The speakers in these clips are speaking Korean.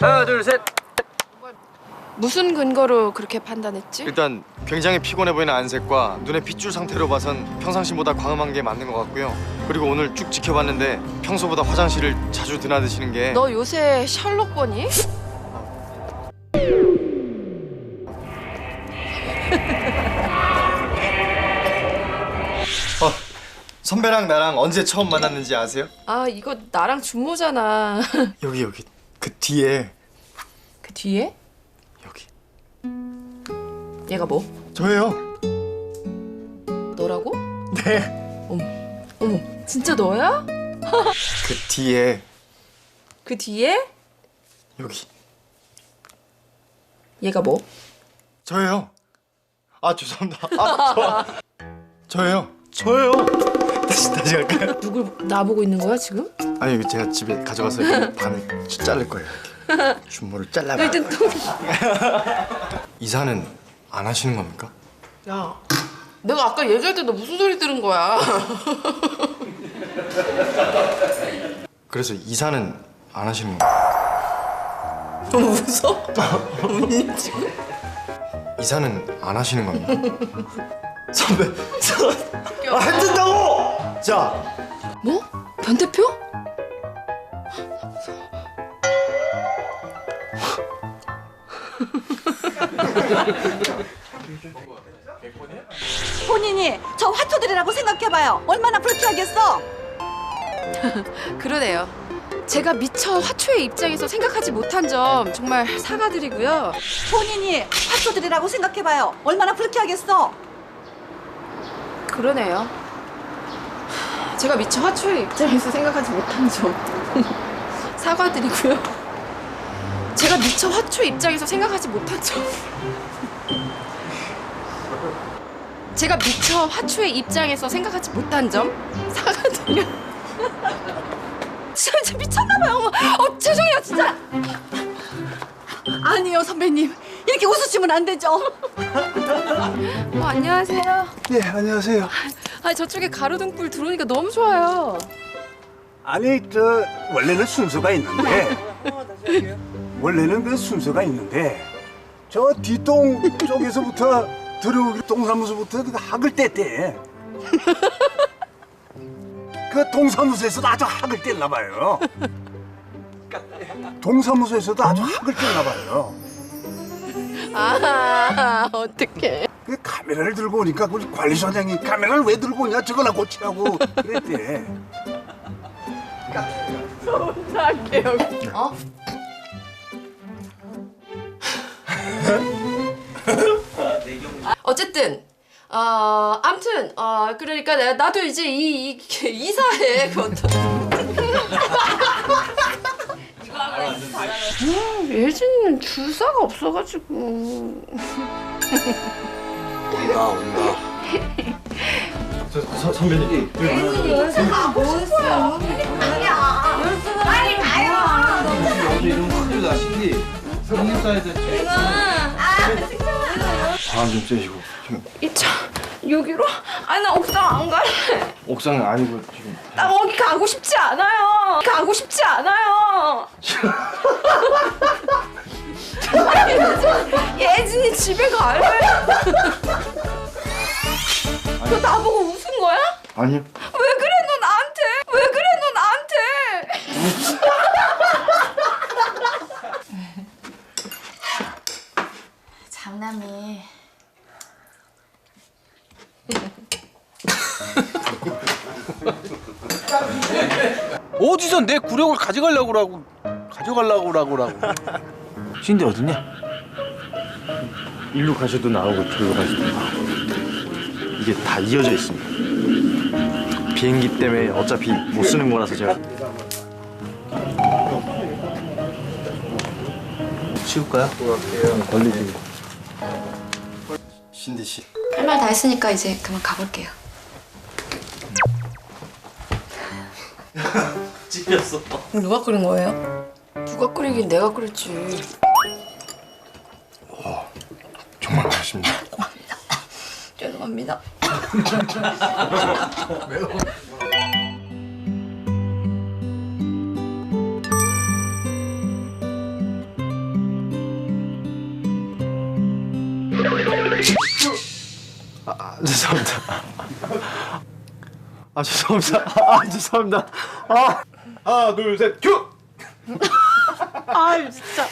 하나 둘 셋. 무슨 근거로 그렇게 판단했지? 일단 굉장히 피곤해 보이는 안색과 눈의 핏줄 상태로 봐선 평상시보다 광음한 게 맞는 것 같고요. 그리고 오늘 쭉 지켜봤는데 평소보다 화장실을 자주 드나드시는 게 너 요새 셜록 보니? 어, 선배랑 나랑 언제 처음 만났는지 아세요? 아 이거 나랑 준모잖아. 여기 여기 그 뒤에 그 뒤에? 여기 얘가 뭐? 저예요. 너라고? 네. 어머 진짜 너야? 그 뒤에 그 뒤에? 여기 얘가 뭐? 저예요. 아 죄송합니다. 아 저. 저예요. 저예요. 다시 다시 할까요? 누굴 나보고 있는 거야 지금? 아니 이거 제가 집에 가져가서 이렇게 반을 자를 거예요. 이렇게. 준모를 잘라. 너 일단 또. 이사는 안 하시는 겁니까? 야, 내가 아까 얘기할 때 너 무슨 소리 들은 거야? 그래서 이사는 안 하시는 겁니까? 너무 웃어? 언니 지금? 이사는 안 하시는 겁니까? 선배, 저, 아, 안 된다고! 자, 뭐? 변 대표? 본인이 저 화토들이라고 생각해봐요. 얼마나 불쾌하겠어? 그러네요. 제가 미처 화초의 입장에서 생각하지 못한 점 정말 사과드리고요. 본인이 화토들이라고 생각해봐요. 얼마나 불쾌하겠어? 그러네요. 제가 미처 화초의 입장에서 생각하지 못한 점 사과드리고요. 제가 미처 화초의 입장에서 생각하지 못한 점 제가 미처 화초의 입장에서 생각하지 못한 점 사과드려. 진짜, 미쳤나봐요. 어 죄송해요 진짜. 아니요 선배님 이렇게 웃으시면 안 되죠. 어, 안녕하세요. 예, 안녕하세요. 아 저쪽에 가로등불 들어오니까 너무 좋아요. 아니, 저 원래는 순서가 있는데 원래는 그 순서가 있는데 저 뒷동 쪽에서부터 들어오기 동사무소부터 그 학을 뗐대. 그 동사무소에서도 아주 학을 뗐나 봐요. 동사무소에서도 아주 학을 뗐나 봐요. 아 어떡해. 그 카메라를 들고 오니까 우리 관리소장이 카메라를 왜 들고 오냐 저거나 고치라고 그랬대. 어? 어쨌든 어 아무튼 어 그러니까 내가 나도 이제 이, 이 이사해 그 어떤 음, 예진이는 주사가 없어가지고 온다, 온다. 저, 서, 선배님. 어제 이런 큰일 나신디 성립사에서 바람 좀 쐬시고. 지금 이차 여기로? 아니 나 옥상 안 갈래. 옥상은 아니고 지금. 나 거기 가고 싶지 않아요. 가고 싶지 않아요 아니, 예진이 집에 갈래 너 나보고 웃은 거야? 아니요. 왜 그래 너 나한테? 왜 그래 너 나한테? 장남이 어디서 내 구력을 가져가려고 그러고 가져가려고 그러고 그러고 신데 어딨냐? 일로 가셔도 나오고 저로 가셔도 나오고. 이게 다 이어져 있습니다. 비행기 때문에 어차피 못 쓰는 거라서 제가. 치울까요? 걸리지. 신디 씨. 할 말 다 했으니까 이제 그만 가볼게요. 누가 끓인 거예요? 누가 끓이긴 내가 끓였지 싶습니다. 죄송합니다. 아, 아, 죄송합니다. 아 죄송합니다. 아, 아 죄송합니다. 아, 아 하나 둘 셋 큐. 아 진짜.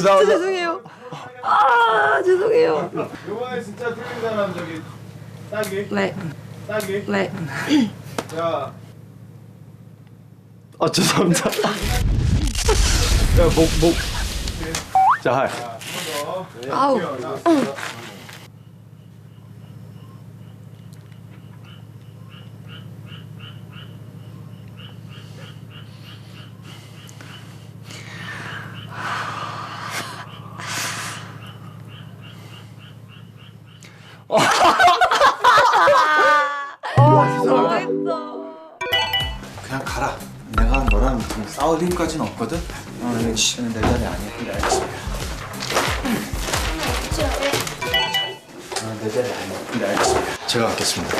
진짜 죄송해요. 아 죄송해요. 이번에 진짜 틀린 사람 저기 딸기 네, 딸기. 네. 자. 아 죄송합니다. 야목 목. 자 하이. 아우. 그냥 가라. 내가 너랑 좀 싸울 힘까지는 없거든. 어, 이 씨는 내 자리 아니야. 그래 알겠습니다. 어, 내 자리 아니야. 그래 알겠습니다. 제가 갖겠습니다.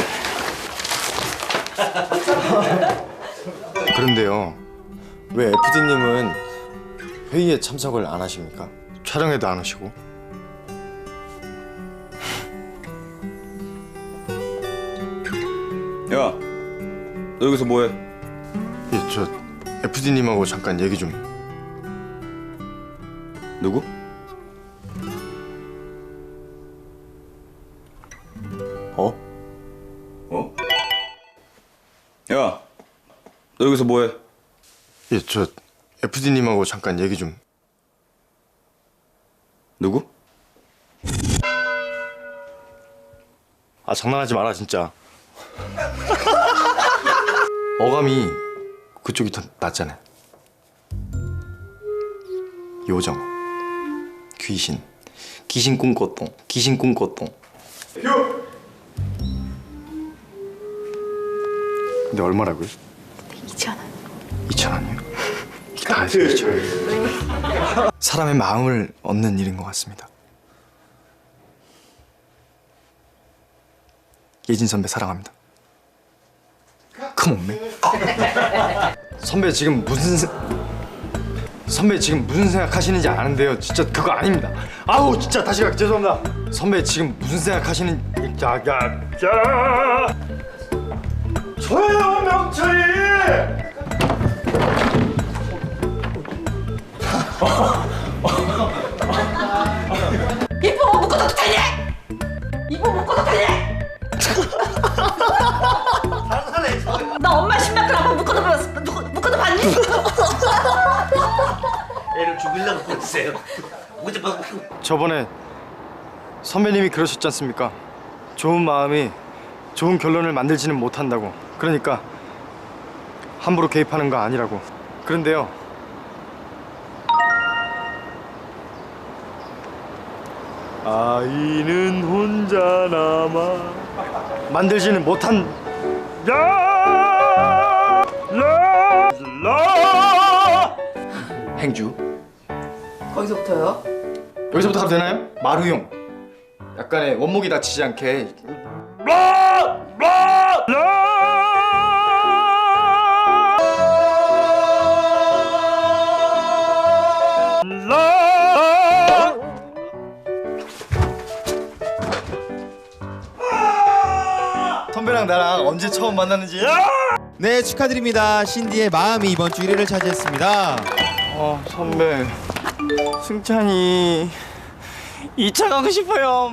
그런데요, 왜 FD님은 회의에 참석을 안 하십니까? 촬영에도 안 오시고. 야, 너 여기서 뭐해? 예, 저 FD님하고 잠깐 얘기 좀. 누구? 어? 어? 야, 너 여기서 뭐해? 예, 저 FD님하고 잠깐 얘기 좀. 누구? 아 장난하지 마라 진짜. 어감이 그쪽이 더 낫잖아요. 요정, 귀신, 귀신 꿈꽃동, 귀신 꿈꽃동. 근데 얼마라고요? 2천 원. 2천 원이요? 다 해서 2천 원. 사람의 마음을 얻는 일인 것 같습니다. 예진 선배 사랑합니다. 컴온맨. 선배 지금 무슨 세... 선배 지금 무슨 생각하시는지 아는데요. 진짜 그거 아닙니다. 아우 진짜 다시 갈게 죄송합니다. 선배 지금 무슨 생각하시는 야야야 저예요 명철이. 이뻐 묶어도 되니? 이뻐 묶어도 되니? 나 엄마 신발끈 한번 묶어도 봤 묶어, 묶어도 봤니? 애를 죽이려고 그랬어요. 어제 막 저번에 선배님이 그러셨지 않습니까? 좋은 마음이 좋은 결론을 만들지는 못한다고. 그러니까 함부로 개입하는 거 아니라고. 그런데요. 아이는 혼자 남아 만들지는 못한 야! 라! 라! 행주 거기서부터요? 여기서부터 가도 되나요? 마루용 약간의 원목이 다치지 않게 선배랑 언제 처음 만났는지. 네 축하드립니다. 신디의 마음이 이번 주 1위를 차지했습니다. 어 선배. 승찬이 2차 가고 싶어요.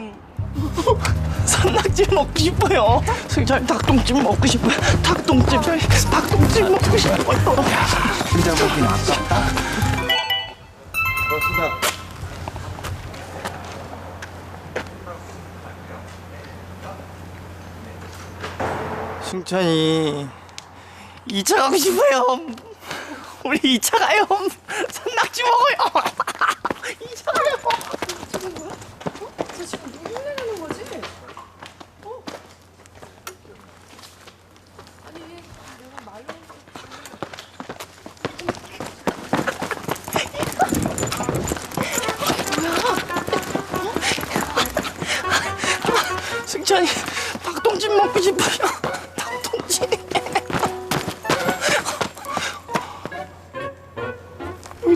산낙지 먹고 싶어요. 승찬이 닭똥집 먹고 싶어요. 닭똥집 닭똥집 먹고 싶어요. 혼자 먹긴 아깝다. 승찬이 2차 가고 싶어요. 우리 2차 가요. 산낙지 먹어요. 2차 가요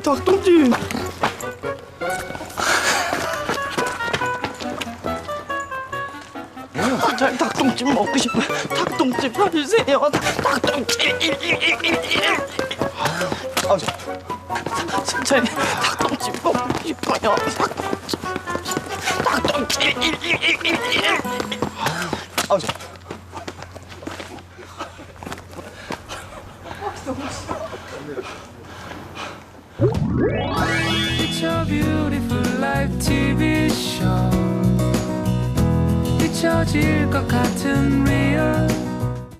닭똥집. 저 닭똥집 먹고 싶어요. 닭똥집 사주세요. 닭똥집. 아유, 진짜 닭똥집 먹고 싶어요. 닭똥집. 닭똥집. 아유, 잊혀질 것 같은 real